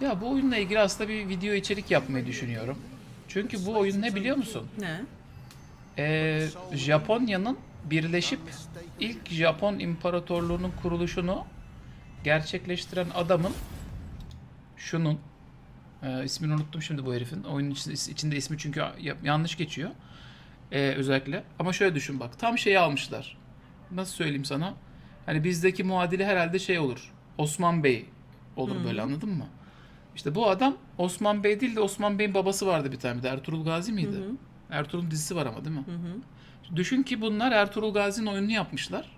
Ya bu oyunla ilgili aslında bir video içerik yapmayı düşünüyorum. Çünkü bu oyun ne biliyor musun? Ne? Ee, Japonya'nın birleşip ilk Japon İmparatorluğu'nun kuruluşunu gerçekleştiren adamın şunun e, ismini unuttum şimdi bu herifin. Oyunun içinde, ismi çünkü ya- yanlış geçiyor. Ee, özellikle. Ama şöyle düşün bak. Tam şeyi almışlar. Nasıl söyleyeyim sana? Hani bizdeki muadili herhalde şey olur. Osman Bey olur böyle anladın mı? İşte bu adam Osman Bey değil de Osman Bey'in babası vardı bir tane de Ertuğrul Gazi miydi? Ertuğrul dizisi var ama değil mi? Düşün ki bunlar Ertuğrul Gazi'nin oyununu yapmışlar.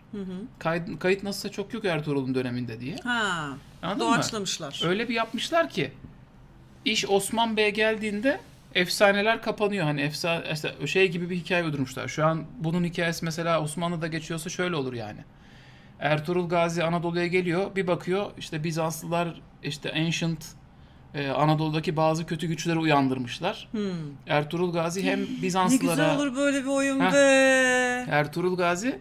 Kayıt, kayıt nasılsa çok yok Ertuğrul'un döneminde diye. Ha. Anladın mı? Doğaçlamışlar. Öyle bir yapmışlar ki iş Osman Bey'e geldiğinde efsaneler kapanıyor. Hani efsane işte şey gibi bir hikaye uydurmuşlar. Şu an bunun hikayesi mesela Osmanlı'da geçiyorsa şöyle olur yani. Ertuğrul Gazi Anadolu'ya geliyor. Bir bakıyor işte Bizanslılar işte ancient e, Anadolu'daki bazı kötü güçleri uyandırmışlar. Ertuğrul Gazi hem Hmm. Ne Bizanslılara güzel olur böyle bir oyun Heh. be. Ertuğrul Gazi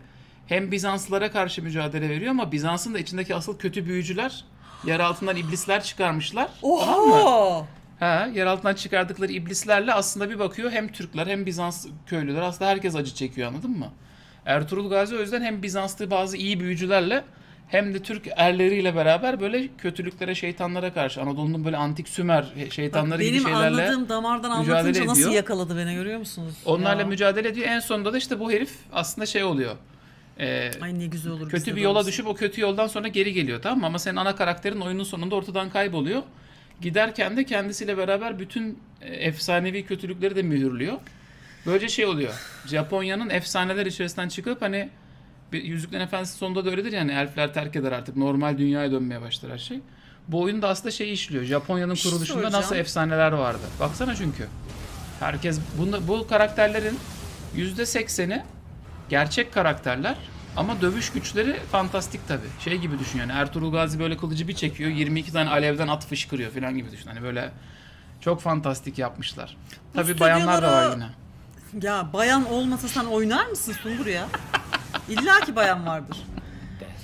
hem Bizanslılara karşı mücadele veriyor ama Bizans'ın da içindeki asıl kötü büyücüler yer altından iblisler çıkarmışlar. Tamam mı? Oha! Ha, yer altından çıkardıkları iblislerle aslında bir bakıyor hem Türkler hem Bizans köylüler aslında herkes acı çekiyor anladın mı? Ertuğrul Gazi o yüzden hem Bizanslı bazı iyi büyücülerle hem de Türk erleriyle beraber böyle kötülüklere, şeytanlara karşı Anadolu'nun böyle antik Sümer Bak, şeytanları gibi benim şeylerle anladığım damardan anlatınca nasıl ediyor. yakaladı beni görüyor musunuz? onlarla Ya. mücadele ediyor. En sonunda da işte bu herif aslında şey oluyor. Ee, Ay ne güzel olur. kötü bir yola düşüp o kötü yoldan sonra geri geliyor tamam mı? Ama senin ana karakterin oyunun sonunda ortadan kayboluyor. Giderken de kendisiyle beraber bütün e, efsanevi kötülükleri de mühürlüyor. Böylece şey oluyor. Japonya'nın efsaneler içerisinden çıkıp hani bir Yüzüklerin Efendisi sonunda da öyledir yani elfler terk eder artık normal dünyaya dönmeye başlar her şey. Bu oyunda aslında şey işliyor. Japonya'nın şey kuruluşunda soracağım. nasıl efsaneler vardı. Baksana çünkü. Herkes bunda, bu karakterlerin %80'i gerçek karakterler ama dövüş güçleri fantastik tabi. Şey gibi düşün yani Ertuğrul Gazi böyle kılıcı bir çekiyor 22 tane alevden at fışkırıyor falan gibi düşün. Hani böyle çok fantastik yapmışlar. Tabi bayanlar da var yine. Ya bayan olmasa sen oynar mısın Sungur ya? İlla ki bayan vardır.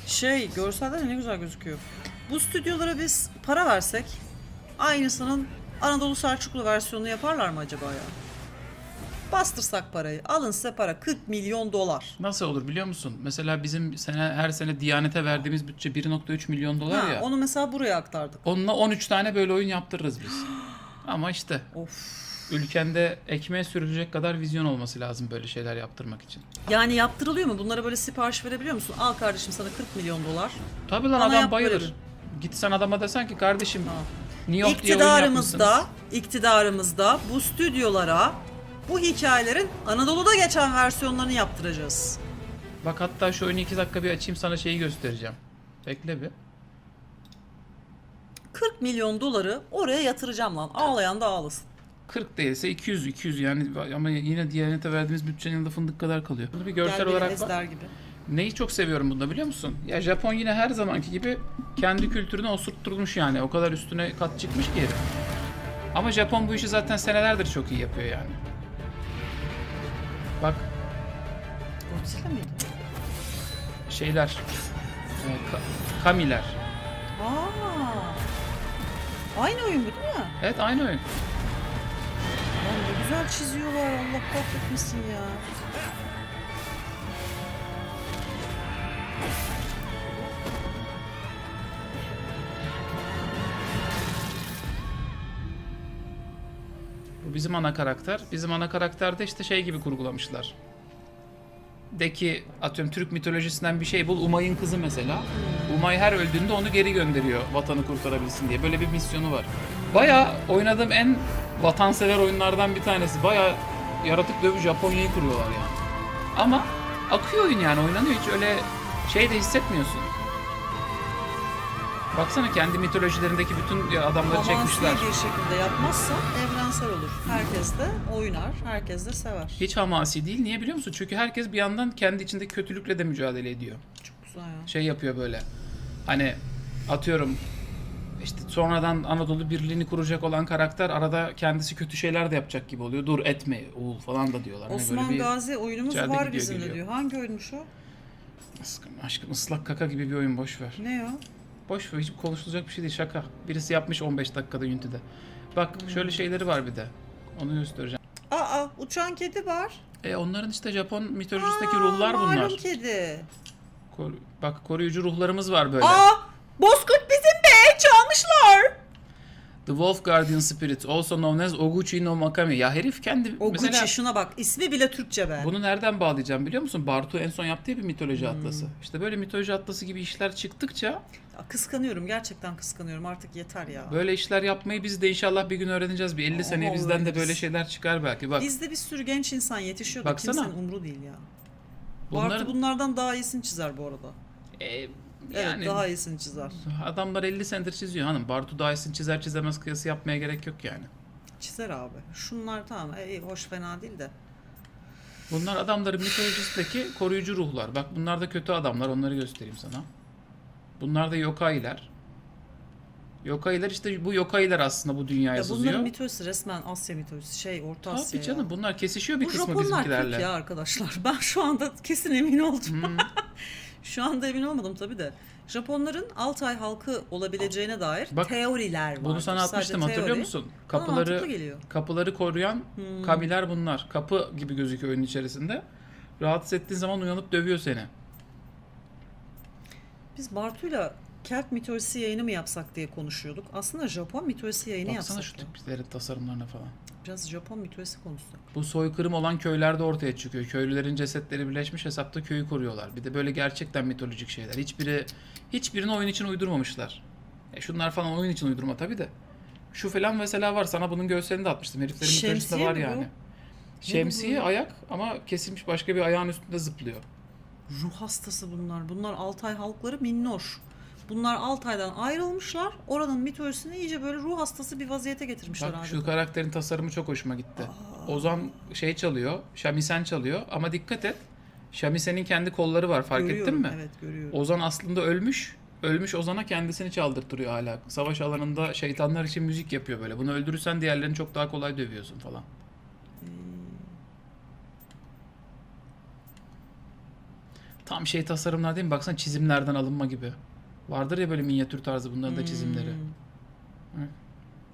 Şey görseller de ne güzel gözüküyor. Bu stüdyolara biz para versek aynısının Anadolu Selçuklu versiyonunu yaparlar mı acaba ya? Bastırsak parayı. Alın size para. 40 milyon dolar. Nasıl olur biliyor musun? Mesela bizim sene her sene Diyanet'e verdiğimiz bütçe 1.3 milyon dolar Ha, ya. onu mesela buraya aktardık. Onunla 13 tane böyle oyun yaptırırız biz. Ama işte Of. Ülkende ekmeğe sürülecek kadar vizyon olması lazım böyle şeyler yaptırmak için. Yani yaptırılıyor mu? Bunlara böyle sipariş verebiliyor musun? Al kardeşim sana 40 milyon dolar. Tabii lan Bana adam yap bayılır. verelim. Gitsen adama desen ki kardeşim Tamam. New York diye oyun yapmışsınız. İktidarımızda, iktidarımızda bu stüdyolara bu hikayelerin Anadolu'da geçen versiyonlarını yaptıracağız. Bak hatta şu oyunu 2 dakika bir açayım sana şeyi göstereceğim. Bekle bir. 40 milyon doları oraya yatıracağım lan. Ağlayan da ağlasın. 40 değilse 200 200 yani ama yine Diyanet'e verdiğimiz bütçenin yanında fındık kadar kalıyor. Bunu bir görsel Gel olarak bak. gibi. Neyi çok seviyorum bunda biliyor musun? Ya Japon yine her zamanki gibi kendi kültürünü osurtturmuş yani. O kadar üstüne kat çıkmış ki herif. Ama Japon bu işi zaten senelerdir çok iyi yapıyor yani. Bak Godzilla mıydı? şeyler. e, ka- kamiler. Aa. Aynı oyun bu değil mi? Evet aynı oyun. Güzel çiziyorlar. Allah kahretmesin ya. Bu bizim ana karakter. Bizim ana karakterde işte şey gibi kurgulamışlar. De ki atıyorum Türk mitolojisinden bir şey bul. Umay'ın kızı mesela. Umay her öldüğünde onu geri gönderiyor vatanı kurtarabilsin diye. Böyle bir misyonu var. Baya oynadığım en vatansever oyunlardan bir tanesi. Baya yaratık dövü Japonya'yı kuruyorlar yani. Ama akıyor oyun yani oynanıyor. Hiç öyle şey de hissetmiyorsun. Baksana kendi mitolojilerindeki bütün adamları çekmişler. Avanslı bir şekilde yapmazsan evrensel olur. Herkes de oynar, herkes de sever. Hiç hamasi değil. Niye biliyor musun? Çünkü herkes bir yandan kendi içindeki kötülükle de mücadele ediyor. Çok güzel ya. Şey yapıyor böyle. Hani atıyorum işte sonradan Anadolu Birliği'ni kuracak olan karakter arada kendisi kötü şeyler de yapacak gibi oluyor. Dur etme oğul falan da diyorlar. Hani Osman böyle bir Gazi oyunumuz var gidiyor, bizim geliyor. diyor. Hangi oyunmuş o? Aşkım, aşkım ıslak kaka gibi bir oyun boş ver. Ne o? Boş ver hiç konuşulacak bir şey değil şaka. Birisi yapmış 15 dakikada Unity'de. Bak şöyle şeyleri var bir de. Onu göstereceğim. Aa uçan kedi var. E onların işte Japon mitolojisindeki Aa, ruhlar bunlar. Malum kedi. Kor- bak koruyucu ruhlarımız var böyle. Aa Bozkurt. The Wolf Guardian Spirit, also known as Oguchi no Makami. Ya herif kendi O mesela şuna bak ismi bile Türkçe be. bunu nereden bağlayacağım biliyor musun? Bartu en son yaptığı bir mitoloji Hmm. atlası. İşte böyle mitoloji atlası gibi işler çıktıkça Ya, kıskanıyorum gerçekten kıskanıyorum artık yeter ya. böyle işler yapmayı biz de inşallah bir gün öğreneceğiz. Bir 50 Ama seneye bizden de böyle şeyler çıkar belki. Bak Bizde bir sürü genç insan yetişiyor da Baksana. kimsenin umru değil ya. Bartu bunlar bunlardan daha iyisini çizer bu arada. e, Evet yani daha iyisini çizer. adamlar 50 senedir çiziyor hanım. Bartu daha iyisini çizer çizemez kıyası yapmaya gerek yok yani. Çizer abi. Şunlar tamam iyi hoş fena değil de. Bunlar adamların mitolojisindeki koruyucu ruhlar. Bak bunlar da kötü adamlar. Onları göstereyim sana. Bunlar da yokailer. Yokailer işte bu yokailer aslında bu dünyaya Ya sızıyor. bunların mitolojisi resmen Asya mitolojisi şey Orta Asya Tabii canım ya. bunlar kesişiyor bir Bu kısmı Japonlar bizimkilerle. Türk ya arkadaşlar. Ben şu anda kesin emin oldum. Hmm. Şu anda emin olmadım tabii de. Japonların Altay halkı olabileceğine dair Bak, teoriler var. Bunu sana atmıştım hatırlıyor musun? Kapıları mantıklı geliyor. kapıları koruyan Hmm. kamiler bunlar. Kapı gibi gözüküyor oyunun içerisinde. Rahatsız ettiğin zaman uyanıp dövüyor seni. Biz Bartu'yla Kelt mitolojisi yayını mı yapsak diye konuşuyorduk. Aslında Japon mitolojisi yayını Baksana yapsak. şu ya. tiplerin tasarımlarına falan. Biraz Japon mitolojisi konuşsak. Bu soykırım olan köylerde ortaya çıkıyor. Köylülerin cesetleri birleşmiş hesapta köyü koruyorlar. Bir de böyle gerçekten mitolojik şeyler. Hiçbiri hiçbirini oyun için uydurmamışlar. E şunlar falan oyun için uydurma tabii de. Şu falan mesela var. Sana bunun görselini de atmıştım. Heriflerin mitolojisi de Şemsiye var yani. Şemsiye ayak ama kesilmiş başka bir ayağın üstünde zıplıyor. Ruh hastası bunlar. Bunlar Altay halkları minnoş. Bunlar Altay'dan ayrılmışlar. Oranın mitolojisini iyice böyle ruh hastası bir vaziyete getirmişler Bak abi. şu karakterin tasarımı çok hoşuma gitti. Ozan şey çalıyor, şamisen çalıyor ama dikkat et. Şamisenin kendi kolları var fark ettin Görüyorum, mi? Evet görüyorum. Ozan aslında ölmüş. Ölmüş Ozan'a kendisini çaldırtırıyor hala. Savaş alanında şeytanlar için müzik yapıyor böyle. Bunu öldürürsen diğerlerini çok daha kolay dövüyorsun falan. Tam şey tasarımlar değil mi? Baksana çizimlerden alınma gibi. Vardır ya böyle minyatür tarzı bunların da çizimleri. Hmm.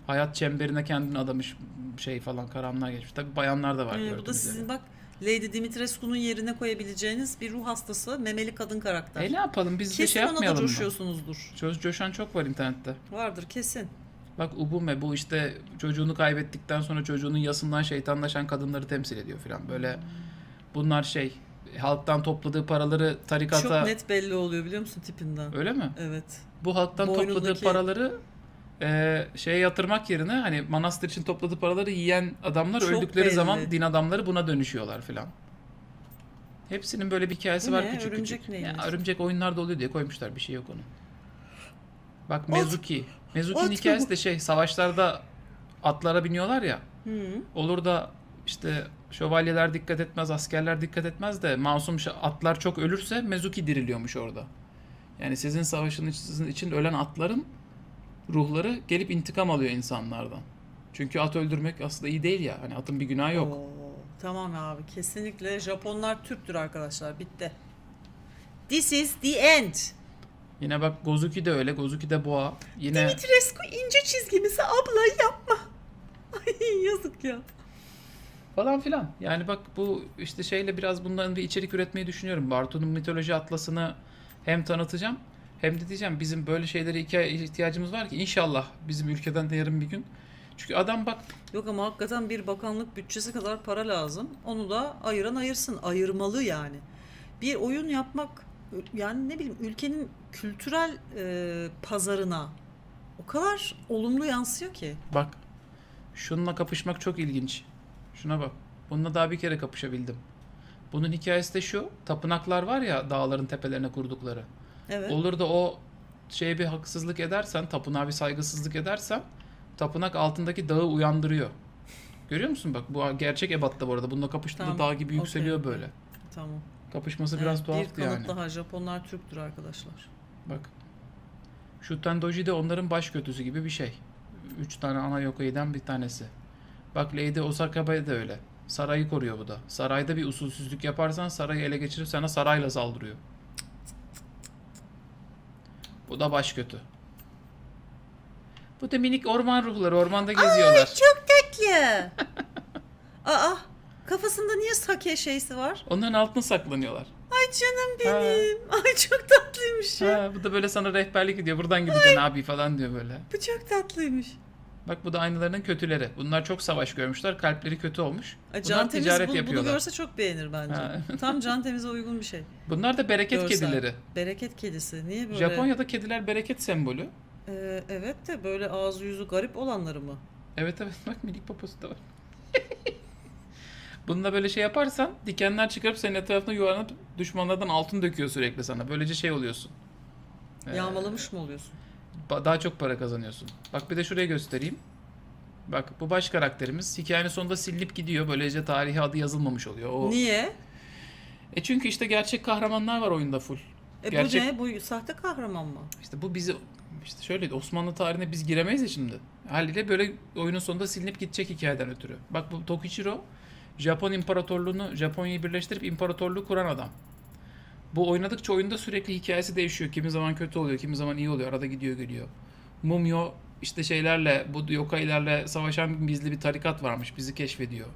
Hayat çemberine kendini adamış şey falan karanlığa geçmiş. Tabi bayanlar da var. Ee, bu da sizin bak Lady Dimitrescu'nun yerine koyabileceğiniz bir ruh hastası memeli kadın karakter. E ne yapalım biz de kesin şey ona da yapmayalım mı? coşuyorsunuzdur. Coş, coşan çok var internette. Vardır kesin. Bak Ubume bu işte çocuğunu kaybettikten sonra çocuğunun yasından şeytanlaşan kadınları temsil ediyor falan. Böyle bunlar şey halktan topladığı paraları tarikata Çok net belli oluyor biliyor musun tipinden? öyle mi? Evet. Bu halktan topladığı Boynundaki- paraları e, şeye yatırmak yerine hani manastır için topladığı paraları yiyen adamlar Çok öldükleri belli. zaman din adamları buna dönüşüyorlar filan. Hepsinin böyle bir hikayesi Bu var ne? küçük Örümcek küçük. neymiş? Ya, örümcek oyunlarda oluyor diye koymuşlar bir şey yok onun. Bak. Mezuki. Mezuki'nin hikayesi de şey savaşlarda atlara biniyorlar ya. Hı. Olur da işte şövalyeler dikkat etmez, askerler dikkat etmez de masum atlar çok ölürse Mezuki diriliyormuş orada. Yani sizin savaşın sizin için ölen atların ruhları gelip intikam alıyor insanlardan. Çünkü at öldürmek aslında iyi değil ya. Hani atın bir günahı yok. Oo, tamam abi kesinlikle Japonlar Türktür arkadaşlar bitti. This is the end. Yine bak Gozuki de öyle. Gozuki de boğa. Yine Dimitrescu ince çizgimizi abla yapma. Ay yazık ya. Falan filan. Yani bak bu işte şeyle biraz bundan bir içerik üretmeyi düşünüyorum. Bartu'nun mitoloji atlasını hem tanıtacağım hem de diyeceğim bizim böyle şeylere ihtiyacımız var ki inşallah bizim ülkeden de yarın bir gün. Çünkü adam bak Yok ama hakikaten bir bakanlık bütçesi kadar para lazım. Onu da ayıran ayırsın. Ayırmalı yani. Bir oyun yapmak yani ne bileyim ülkenin kültürel e, pazarına o kadar olumlu yansıyor ki. bak şununla kapışmak çok ilginç. Şuna bak. Bununla daha bir kere kapışabildim. Bunun hikayesi de şu. Tapınaklar var ya dağların tepelerine kurdukları. Evet. Olur da o şeye bir haksızlık edersen, tapınağa bir saygısızlık edersen tapınak altındaki dağı uyandırıyor. Görüyor musun bak bu gerçek ebatta bu arada. Bununla kapıştığında Tamam, dağ gibi yükseliyor okey, böyle. Tamam. Kapışması biraz Evet, tuhaftı bir yani. daha Japonlar Türktür arkadaşlar. Bak. Şu Tendoji de onların baş kötüsü gibi bir şey. Üç tane ana yokai'den bir tanesi. Bak Lady Osaka'ya da öyle. Sarayı koruyor bu da. Sarayda bir usulsüzlük yaparsan sarayı ele geçirip sana sarayla saldırıyor. Bu da baş kötü. Bu da minik orman ruhları ormanda geziyorlar. Çok tatlı. Aa kafasında niye sake şeysi var? Onların altına saklanıyorlar. Ay canım benim. Ay çok tatlıymış ya. Ha, bu da böyle sana rehberlik ediyor. Buradan gideceksin abi falan diyor böyle. Bu çok tatlıymış. Bak bu da aynılarının kötüleri. Bunlar çok savaş görmüşler. Kalpleri kötü olmuş. Ay, Bunlar Can Temiz ticaret bu- bunu yapıyorlar. görse çok beğenir bence. Ha. Tam Can Temiz'e uygun bir şey. Bunlar da bereket Görsel. kedileri. Bereket kedisi. Niye böyle? Japonya'da kediler bereket sembolü. Ee, evet de böyle ağzı yüzü garip olanları mı? Evet evet bak minik poposu da var. Bununla böyle şey yaparsan dikenler çıkarıp senin etrafına yuvarlanıp düşmanlardan altın döküyor sürekli sana. Böylece şey oluyorsun. Ee, Yağmalamış mı oluyorsun? Daha çok para kazanıyorsun. Bak bir de şuraya göstereyim. Bak bu baş karakterimiz hikayenin sonunda silinip gidiyor. Böylece tarihi adı yazılmamış oluyor. O... Niye? E çünkü işte gerçek kahramanlar var oyunda full. E Gerçek- bu ne? Bu sahte kahraman mı? İşte bu bizi işte şöyle Osmanlı tarihine biz giremeyiz ya şimdi. Haliyle böyle oyunun sonunda silinip gidecek hikayeden ötürü. Bak bu Tokichiro Japon imparatorluğunu Japonya'yı birleştirip imparatorluğu kuran adam. Bu oynadıkça oyunda sürekli hikayesi değişiyor. Kimi zaman kötü oluyor, kimi zaman iyi oluyor. Arada gidiyor geliyor. Mumyo işte şeylerle, bu yokailerle savaşan gizli bir tarikat varmış. Bizi keşfediyor.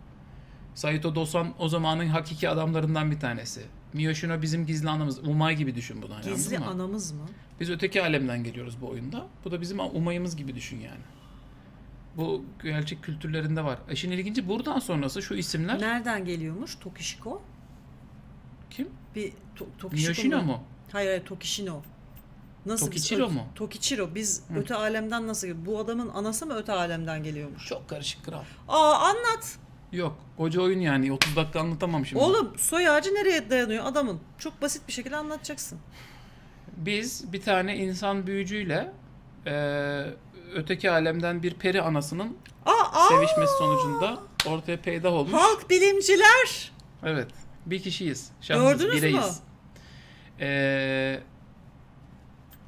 Saito Dosan o zamanın hakiki adamlarından bir tanesi. Miyoshino bizim gizli anamız. Umay gibi düşün bunu. Gizli mı? anamız mı? Biz öteki alemden geliyoruz bu oyunda. Bu da bizim umayımız gibi düşün yani. Bu gerçek kültürlerinde var. İşin ilginci buradan sonrası şu isimler. Nereden geliyormuş? Tokishiko? Kim? Bir to, Tokishiko Miyoshino mu? Hayır hayır Tokishino. Nasıl biz Tokichiro ö- mu? Tokichiro. Biz Hı. öte alemden nasıl Bu adamın anası mı öte alemden geliyormuş? Çok karışık kral. Aa anlat. Yok. Koca oyun yani. 30 dakika anlatamam şimdi. Oğlum soy ağacı nereye dayanıyor adamın? Çok basit bir şekilde anlatacaksın. Biz bir tane insan büyücüyle eee, öteki alemden bir peri anasının Aa, aa sevişmesi sonucunda ortaya peydah olmuş. halk bilimciler. Evet. Bir kişiyiz. Şahsız, Gördünüz mü? bireyiz. Eee,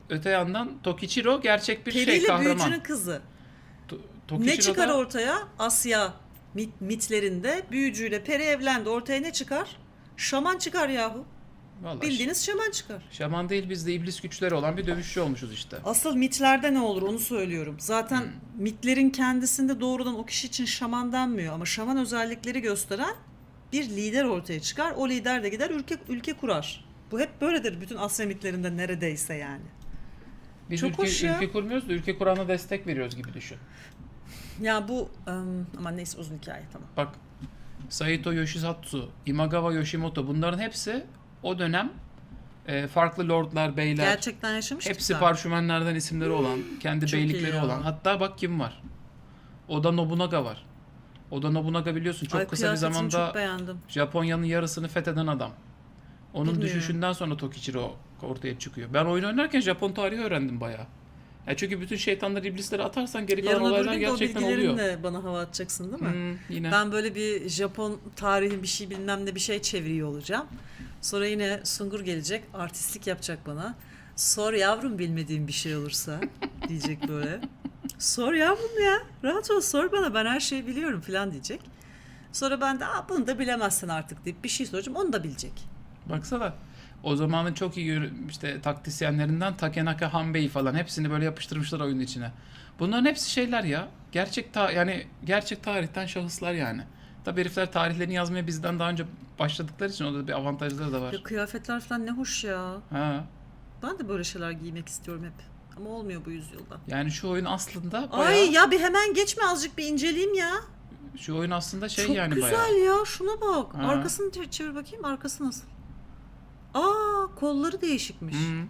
öte yandan Tokichiro gerçek bir şey Periyle kahraman. büyücünün kızı. To- Ne Tokichiro'da- çıkar ortaya? Asya mit, mitlerinde büyücüyle peri evlendi. Ortaya ne çıkar? Şaman çıkar yahu. Vallahi Bildiğiniz şaman çıkar. Şaman değil biz de iblis güçleri olan bir dövüşçü olmuşuz işte. Asıl mitlerde ne olur onu söylüyorum. Zaten Hmm. mitlerin kendisinde doğrudan o kişi için şaman denmiyor ama şaman özellikleri gösteren bir lider ortaya çıkar. O lider de gider ülke ülke kurar. Bu hep böyledir bütün Asya mitlerinde neredeyse yani. Biz Çok ülke, hoş ya. ülke kurmuyoruz da ülke kurana destek veriyoruz gibi düşün. Ya bu ama neyse uzun hikaye tamam. Bak Saito Yoshitatsu, Imagawa Yoshimoto bunların hepsi o dönem e, farklı lordlar, beyler, Gerçekten yaşamış hepsi parşümenlerden isimleri olan, kendi Çok beylikleri olan. Hatta bak kim var? Oda Nobunaga var. Oda Nobunaga biliyorsun çok Ay, kısa bir kıyafetini zamanda beğendim. Japonya'nın yarısını fetheden adam. Onun Bilmiyorum. düşüşünden sonra Tokichiro ortaya çıkıyor. Ben oyun oynarken Japon tarihi öğrendim bayağı. Ya çünkü bütün şeytanları iblisleri atarsan geri kalan Yarın öbür olaylar gün de o gerçekten oluyor. bilgilerinle bana hava atacaksın değil mi? Hmm, yine. Ben böyle bir Japon tarihi bir şey bilmem ne bir şey çeviriyor olacağım. Sonra yine Sungur gelecek, artistlik yapacak bana. Sor yavrum bilmediğim bir şey olursa diyecek böyle. Sor yavrum ya, rahat ol sor bana ben her şeyi biliyorum falan diyecek. Sonra ben de Aa, bunu da bilemezsin artık deyip bir şey soracağım onu da bilecek. Baksana. O zamanın çok iyi işte taktisyenlerinden Takenaka Hanbei falan hepsini böyle yapıştırmışlar oyunun içine. Bunların hepsi şeyler ya. Gerçek ta yani gerçek tarihten şahıslar yani. Tabi herifler tarihlerini yazmaya bizden daha önce başladıkları için orada bir avantajları da var. Ya kıyafetler falan ne hoş ya. Ha. Ben de böyle şeyler giymek istiyorum hep. Ama olmuyor bu yüzyılda. Yani şu oyun aslında bayağı Ay ya bir hemen geçme azıcık bir inceleyeyim ya. şu oyun aslında şey Çok yani güzel bayağı. ya şuna bak. Ha. Arkasını çevir, çevir bakayım arkası nasıl? Aa kolları değişikmiş. Hmm.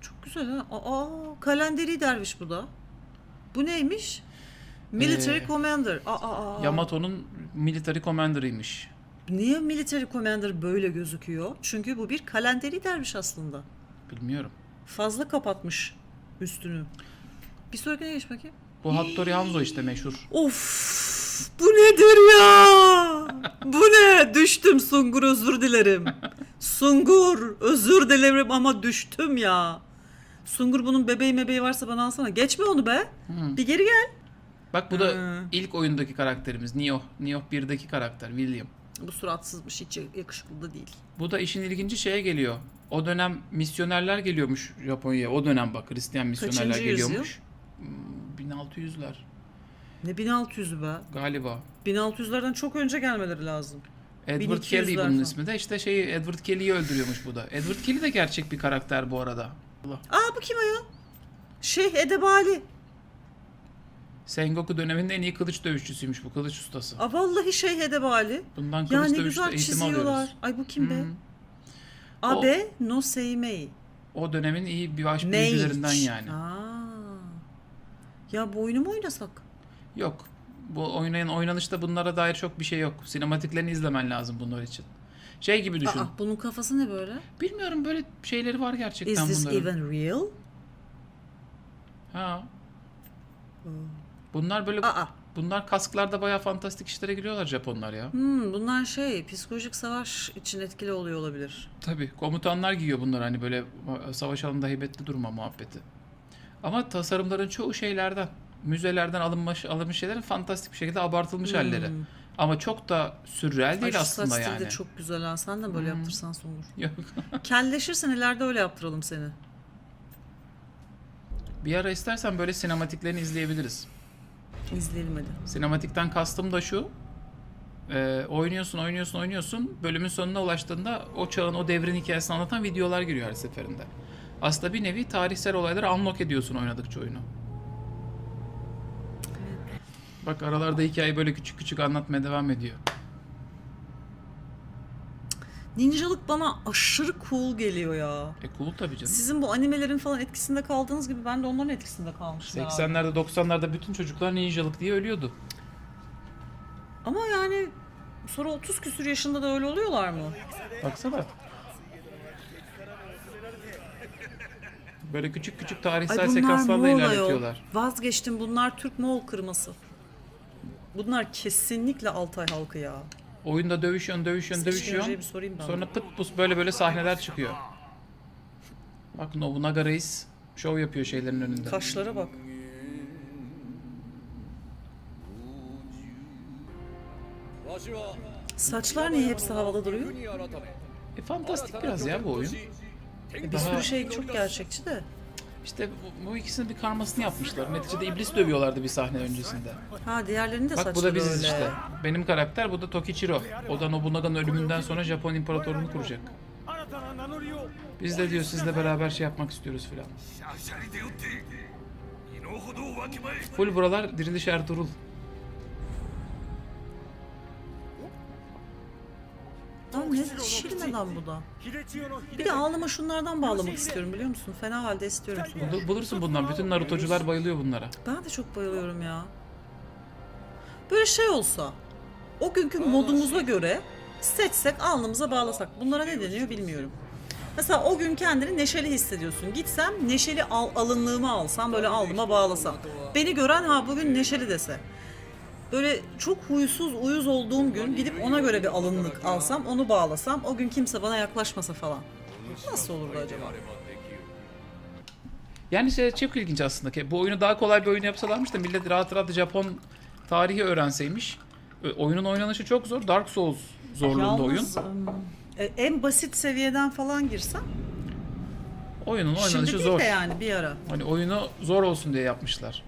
Çok güzel ha. Aa kalenderi derviş bu da. Bu neymiş? Military Ee, Commander. Aa, aa. Yamato'nun military commander'ıymış. Niye Military Commander böyle gözüküyor? Çünkü bu bir kalenderi derviş aslında. Bilmiyorum. Fazla kapatmış üstünü. Bir sonrakine geç bakayım. Bu Hattori Hanzo işte meşhur. Of bu nedir ya? Bu ne? Düştüm Sungur özür dilerim. Sungur özür dilerim ama düştüm ya. Sungur bunun bebeği mebeği varsa bana alsana. Geçme onu be. Hı. Bir geri gel. Bak bu da Hı. ilk oyundaki karakterimiz. Nioh. Nioh 1'deki karakter William. Bu suratsızmış hiç yakışıklı da değil. Bu da işin ilginci şeye geliyor. O dönem misyonerler geliyormuş Japonya'ya. O dönem bak Hristiyan misyonerler Kaçıncı yüzyıl? geliyormuş. Hmm, 1600'ler Ne 1600'ü be? galiba. 1600'lerden çok önce gelmeleri lazım. Edward Kelly 1200'ler bunun falan. ismi de. İşte şeyi Edward Kelly'yi öldürüyormuş bu da. Edward Kelly de gerçek bir karakter bu arada. Allah. Aa bu kim ayol? Şeyh Edebali. Sengoku döneminde en iyi kılıç dövüşçüsüymüş bu kılıç ustası. Aa vallahi Şeyh Edebali. Bundan kılıç ne dövüşte güzel eğitim çiziyorlar. alıyoruz. Ay bu kim be? Hı. Abe no Seimei. O dönemin iyi bir baş büyücülerinden yani. Aa. Ya bu oyunu mu oynasak? Yok. Bu oynayan oynanışta bunlara dair çok bir şey yok. Sinematiklerini izlemen lazım bunlar için. Şey gibi düşün. Aa, bunun kafası ne böyle? Bilmiyorum böyle şeyleri var Is gerçekten this bunların. even real? Ha. Bunlar böyle Aa. bunlar kasklarda bayağı fantastik işlere giriyorlar Japonlar ya. Hmm, bunlar şey psikolojik savaş için etkili oluyor olabilir. Tabii komutanlar giyiyor bunlar hani böyle savaş alanında heybetli durma muhabbeti. Ama tasarımların çoğu şeylerden, müzelerden alınmış alınmış şeylerin fantastik bir şekilde abartılmış halleri. Ama çok da sürreal Ay değil şu aslında yani. de çok güzel ha. Sen de böyle Hmm. yaptırsan Songur. Yok. Kelleşirsen ileride öyle yaptıralım seni. Bir ara istersen böyle sinematiklerini izleyebiliriz. İzleyelim hadi. Sinematikten kastım da şu. e, oynuyorsun, oynuyorsun, oynuyorsun. Bölümün sonuna ulaştığında o çağın, o devrin hikayesini anlatan videolar giriyor her seferinde. Aslında bir nevi tarihsel olayları unlock ediyorsun oynadıkça oyunu. Bak aralarda hikayeyi böyle küçük küçük anlatmaya devam ediyor. Ninjalık bana aşırı cool geliyor ya. E cool tabii canım. Sizin bu animelerin falan etkisinde kaldığınız gibi ben de onların etkisinde kalmışım. 80'lerde 90'larda bütün çocuklar ninjalık diye ölüyordu. Ama yani sonra 30 küsür yaşında da öyle oluyorlar mı? Baksana. Böyle küçük küçük tarihsel Ay sekanslarla ilerletiyorlar. Vazgeçtim bunlar Türk Moğol kırması. Bunlar kesinlikle Altay halkı ya. Oyunda dövüşüyorsun, dövüşüyorsun, dövüşüyorsun. Bir sorayım ben. Sonra pıt pus böyle böyle sahneler çıkıyor. Bak Nobunaga Reis şov yapıyor şeylerin önünde. Kaşlara bak. Saçlar niye hepsi havada duruyor? E, fantastik biraz ya bu oyun. Bir Daha- sürü şey çok gerçekçi de. İşte bu, bu ikisinin bir karmasını yapmışlar. Neticede iblis dövüyorlardı bir sahne öncesinde. Ha diğerlerinin de Bak bu da biziz öyle. işte. Benim karakter bu da Tokichiro. O da Nobunaga'nın ölümünden sonra Japon İmparatorluğunu kuracak. Biz de diyor sizle beraber şey yapmak istiyoruz filan. Full buralar Diriliş Ertuğrul. Lan ne adam bu da. Bir de ağlama şunlardan bağlamak istiyorum biliyor musun? Fena halde istiyorum. Bul- Bulursun bundan. Bütün Narutocular bayılıyor bunlara. Ben de çok bayılıyorum ya. Böyle şey olsa, o günkü modumuza göre seçsek, alnımıza bağlasak. Bunlara ne deniyor bilmiyorum. Mesela o gün kendini neşeli hissediyorsun. Gitsem neşeli al, alınlığımı alsam, böyle alnıma bağlasam. Beni gören ha bugün neşeli dese. Böyle çok huysuz, uyuz olduğum gün gidip ona göre bir alınlık alsam, onu bağlasam, o gün kimse bana yaklaşmasa falan. Nasıl olurdu acaba? Yani şey çok ilginç aslında ki bu oyunu daha kolay bir oyun yapsalarmış da millet rahat rahat Japon tarihi öğrenseymiş. Ö- Oyunun oynanışı çok zor. Dark Souls zorluğunda oyun. Yalnız, ım, e, en basit seviyeden falan girsem Oyunun Şimdi oynanışı değil zor. de yani bir ara. Hani oyunu zor olsun diye yapmışlar.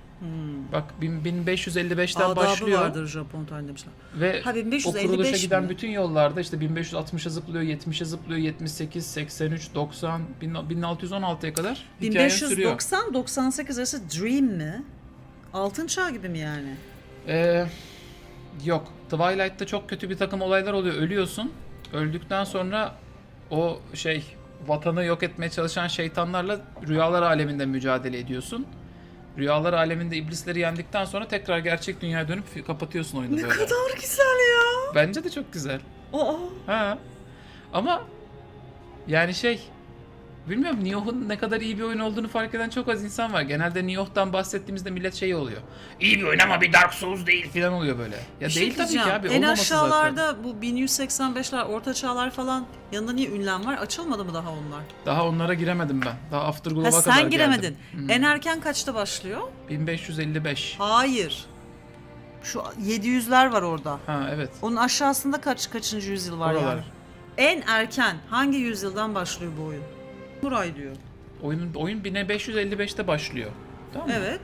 Bak bin- 1555'ten Adabı başlıyor vardır Japon tarihi demişler. ve Ha, o 1555 kuruluşa giden mi? bütün yollarda işte 1560'a zıplıyor, 70'e zıplıyor, 78, 83, 90, 1616'ya kadar hikayen sürüyor. 1590-98 arası Dream mi? Altın çağ gibi mi yani? Ee, yok. Twilight'ta çok kötü bir takım olaylar oluyor. Ölüyorsun. Öldükten sonra o şey vatanı yok etmeye çalışan şeytanlarla rüyalar aleminde mücadele ediyorsun. Rüyalar aleminde iblisleri yendikten sonra tekrar gerçek dünyaya dönüp kapatıyorsun oyunu Ne böyle. kadar güzel ya. Bence de çok güzel. Aa, Ha. Ama yani şey bilmiyorum Nioh'un ne kadar iyi bir oyun olduğunu fark eden çok az insan var. Genelde Nioh'tan bahsettiğimizde millet şey oluyor. İyi bir oyun ama bir Dark Souls değil falan oluyor böyle. Ya bir şey değil tabii ki abi. En olmaması zaten. aşağılarda bu 1185'ler, orta çağlar falan yanında niye ünlem var? Açılmadı mı daha onlar? Daha onlara giremedim ben. Daha Afterglowe'a Ha kadar sen giremedin. geldim. En erken kaçta başlıyor? 1555. Hayır. Şu 700'ler var orada. Ha evet. Onun aşağısında kaç kaçıncı yüzyıl var Oralar. yani? En erken hangi yüzyıldan başlıyor bu oyun? Muray diyor. Oyunun oyun 1555'te başlıyor. Tamam mı? Evet.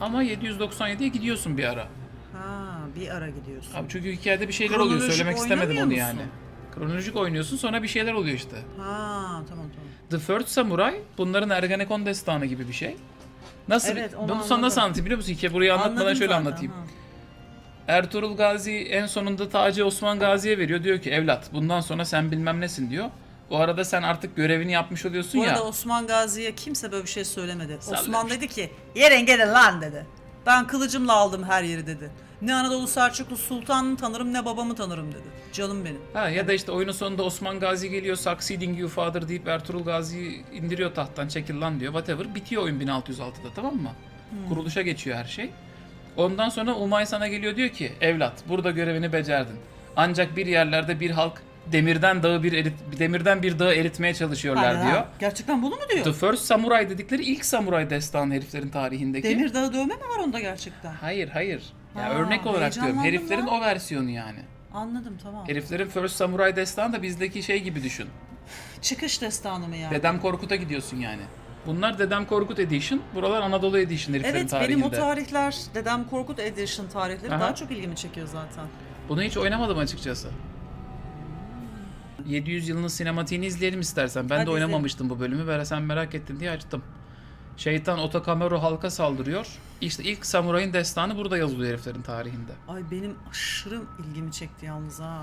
Ama 797'ye gidiyorsun bir ara. Ha bir ara gidiyorsun. Abi çünkü hikayede bir şeyler oluyor. Kronolojik Söylemek istemedim oynamıyor onu musun? yani. Kronolojik oynuyorsun sonra bir şeyler oluyor işte. Ha tamam tamam. The First Samurai bunların Ergenekon destanı gibi bir şey. Nasıl? Evet, onu bunu sana anladım. nasıl anlatayım biliyor musun? Hikaye burayı anlatmadan Anladım şöyle zaten, anlatayım. ha. Ertuğrul Gazi en sonunda tacı Osman Gazi'ye veriyor. Diyor ki evlat bundan sonra sen bilmem nesin diyor. O arada sen artık görevini yapmış oluyorsun Bu ya. arada Osman Gazi'ye kimse böyle bir şey söylemedi. Sallamış. Osman dedi ki yerin gelin lan dedi. Ben kılıcımla aldım her yeri dedi. Ne Anadolu Selçuklu Sultan'ı tanırım ne babamı tanırım dedi. Canım benim. Ha ya da işte oyunun sonunda Osman Gazi geliyor succeeding you father deyip Ertuğrul Gazi'yi indiriyor tahttan çekil lan diyor whatever. Bitiyor oyun 1606'da tamam mı? Kuruluşa geçiyor her şey. Ondan sonra Umay sana geliyor diyor ki evlat burada görevini becerdin. Ancak bir yerlerde bir halk demirden dağı bir erit, demirden bir dağı eritmeye çalışıyorlar Hadi diyor. Gerçekten bunu mu diyor? The First Samurai dedikleri ilk samuray destanı heriflerin tarihindeki. Demir Dağı dövme mi var onda gerçekten? Hayır hayır. Ya Ha, örnek olarak diyorum. Heriflerin lan. o versiyonu yani. Anladım tamam. Heriflerin First Samurai destanı da bizdeki şey gibi düşün. Çıkış destanı mı yani? Dedem Korkut'a gidiyorsun yani. Bunlar Dedem Korkut Edition, buralar Anadolu Edition heriflerin Evet tarihinde. benim o tarihler Dedem Korkut Edition tarihleri Aha. daha çok ilgimi çekiyor zaten. Bunu hiç oynamadım açıkçası. 700 yılının sinematiğini izleyelim istersen. Ben Hadi de izleyelim. oynamamıştım bu bölümü. Ben sen merak ettin diye açtım. Şeytan Otokamaru halka saldırıyor. İşte ilk samurayın destanı burada yazılıyor heriflerin tarihinde. Ay benim aşırı ilgimi çekti yalnız ha.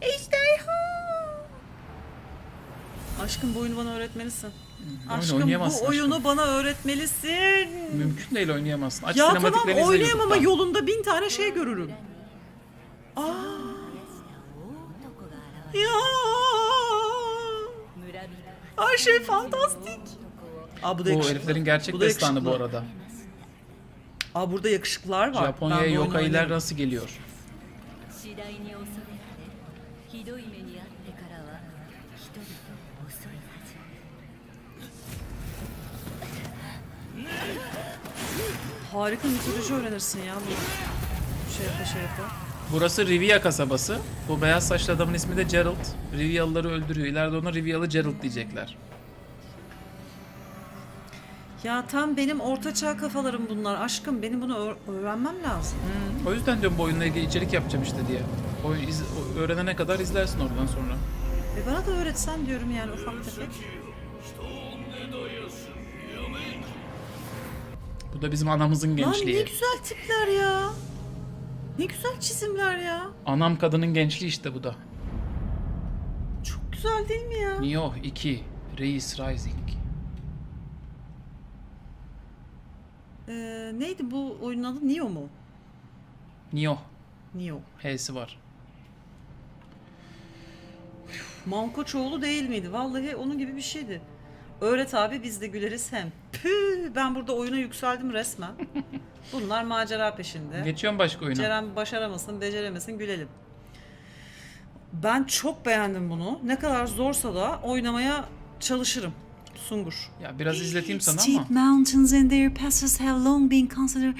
Ejderha! Aşkım bu oyunu bana öğretmelisin. Aşkım oynayamazsın bu oyunu bana öğretmelisin. Mümkün değil oynayamazsın. Aç ya tamam oynayayım ama yolunda bin tane şey görürüm. Aa. Ya. Her şey fantastik. Aa bu da Bu yakışıklı. heriflerin gerçek Bu da destanı bu yakışıklı. arada. Aa burada yakışıklar var. Ben Japonya'ya bu oyunu yokailer oynarım. nasıl geliyor? 次第に恐れられひどい目に遭ってからは人々遅いはず Harika mitoloji öğrenirsin ya bu. Şey yapı şey yapı. Burası Rivia kasabası. Bu beyaz saçlı adamın ismi de Gerald. Rivialıları öldürüyor. İleride ona Rivialı Gerald diyecekler. Ya tam benim ortaçağ kafalarım bunlar. Aşkım benim bunu öğ- öğrenmem lazım. O yüzden diyorum bu oyunla ilgili içerik yapacağım işte diye. Oyun iz- o- öğrenene kadar izlersin oradan sonra. E bana da öğretsen diyorum yani ufak tefek. Bu da bizim anamızın Lan ne gençliği. güzel tipler ya. Ne güzel çizimler ya. Anam kadının gençliği işte bu da. Çok güzel değil mi ya? Nioh 2 Reis Rising. Ee, neydi bu oyunun adı? Neo mu? Nioh. Neo. H'si var. Malkoçoğlu değil miydi? Vallahi onun gibi bir şeydi. Öğret abi biz de güleriz hem. Püh ben burada oyuna yükseldim resmen. Bunlar macera peşinde. Geçiyorum başka oyuna. Ceren başaramasın, beceremesin gülelim. Ben çok beğendim bunu. Ne kadar zorsa da oynamaya çalışırım. Sungur. Ya biraz izleteyim sana ama. Steep mountains and their passes have long been considered.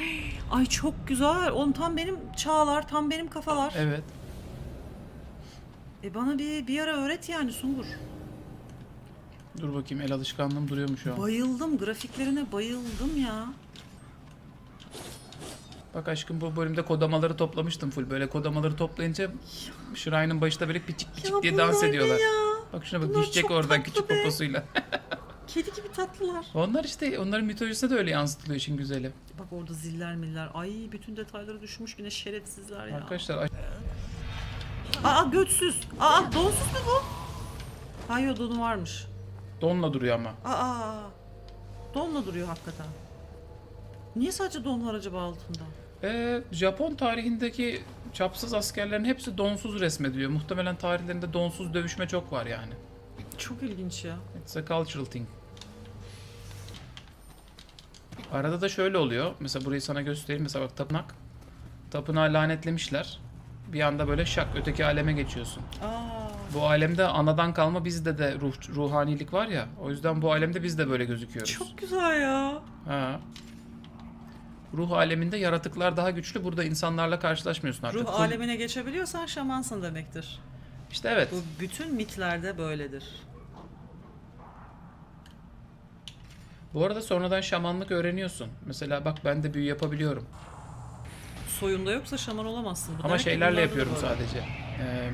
Ay çok güzel. Oğlum tam benim çağlar, tam benim kafalar. Evet. E bana bir bir ara öğret yani Sungur. Dur bakayım el alışkanlığım duruyor mu şu an? Bayıldım grafiklerine bayıldım ya. Bak aşkım bu bölümde kodamaları toplamıştım full. Böyle kodamaları toplayınca Shrine'ın başında böyle piçik piçik Ya diye dans ediyorlar. ya? Bak şuna bak Bunlar düşecek oradan küçük be. poposuyla. Kedi gibi tatlılar. Onlar işte onların mitolojisine de öyle yansıtılıyor işin güzeli. Bak orada ziller miller. Ay bütün detayları düşmüş yine şerefsizler ya. Arkadaşlar aş- Aa götsüz. Aa donsuz mu bu? Hayır donu varmış. Donla duruyor ama. Aa donla duruyor hakikaten. Niye sadece don var acaba altında? Ee, Japon tarihindeki çapsız askerlerin hepsi donsuz resmediliyor. Muhtemelen tarihlerinde donsuz dövüşme çok var yani. Çok ilginç ya. It's a cultural thing. Arada da şöyle oluyor. Mesela burayı sana göstereyim. Mesela bak tapınak. Tapınağı lanetlemişler. Bir anda böyle şak öteki aleme geçiyorsun. Aa Bu alemde anadan kalma bizde de ruh, ruhanilik var ya. O yüzden bu alemde biz de böyle gözüküyoruz. çok güzel ya. Ha. Ruh aleminde yaratıklar daha güçlü. Burada insanlarla karşılaşmıyorsun artık. Ruh alemine geçebiliyorsan şamansın demektir. İşte evet. Bu bütün mitlerde böyledir. Bu arada sonradan şamanlık öğreniyorsun. Mesela bak ben de büyü yapabiliyorum. Soyunda yoksa şaman olamazsın. Bu Ama şeylerle yapıyorum böyle. sadece. Ee,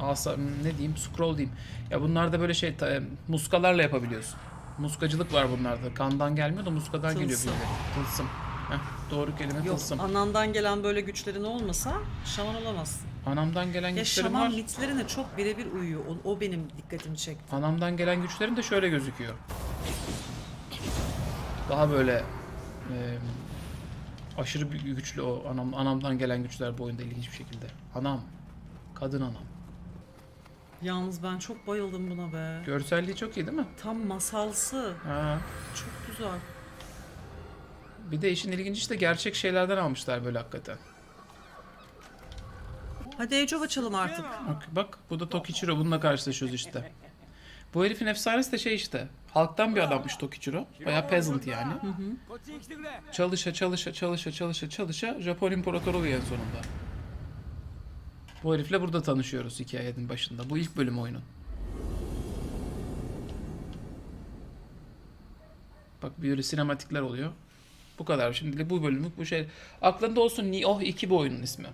asa, ne diyeyim? Scroll diyeyim. Ya bunlarda böyle şey ta- muskalarla yapabiliyorsun. Muskacılık var bunlarda. Kandan gelmiyor da muskadan geliyor Tılsım. birileri. Tılsım. Heh, doğru kelime Yok tılsım. anandan gelen böyle güçlerin olmasa şaman olamazsın. Anamdan gelen Ya güçlerim şaman var. mitlerine çok birebir uyuyor. O, o benim dikkatimi çekti. Anamdan gelen güçlerim de şöyle gözüküyor. Daha böyle e, aşırı güçlü o anam, anamdan gelen güçler bu oyunda ilginç bir şekilde. Anam. Kadın anam. Yalnız ben çok bayıldım buna be. Görselliği çok iyi değil mi? Tam masalsı. Ha. Çok güzel. Bir de işin ilginci işte gerçek şeylerden almışlar böyle hakikaten. Hadi Age of açalım artık. Bak, bak bu da Tokichiro bununla karşılaşıyoruz işte. Bu herifin efsanesi de şey işte. Halktan bir adammış Tokichiro. Bayağı peasant yani. Çalışa çalışa çalışa çalışa çalışa Japon imparatoru oluyor en sonunda. Bu herifle burada tanışıyoruz hikayenin başında. Bu ilk bölüm oyunun. Bak böyle sinematikler oluyor. Bu kadar. Şimdi bu bölümlük bu şey. Aklında olsun Nioh 2 bu oyunun ismi.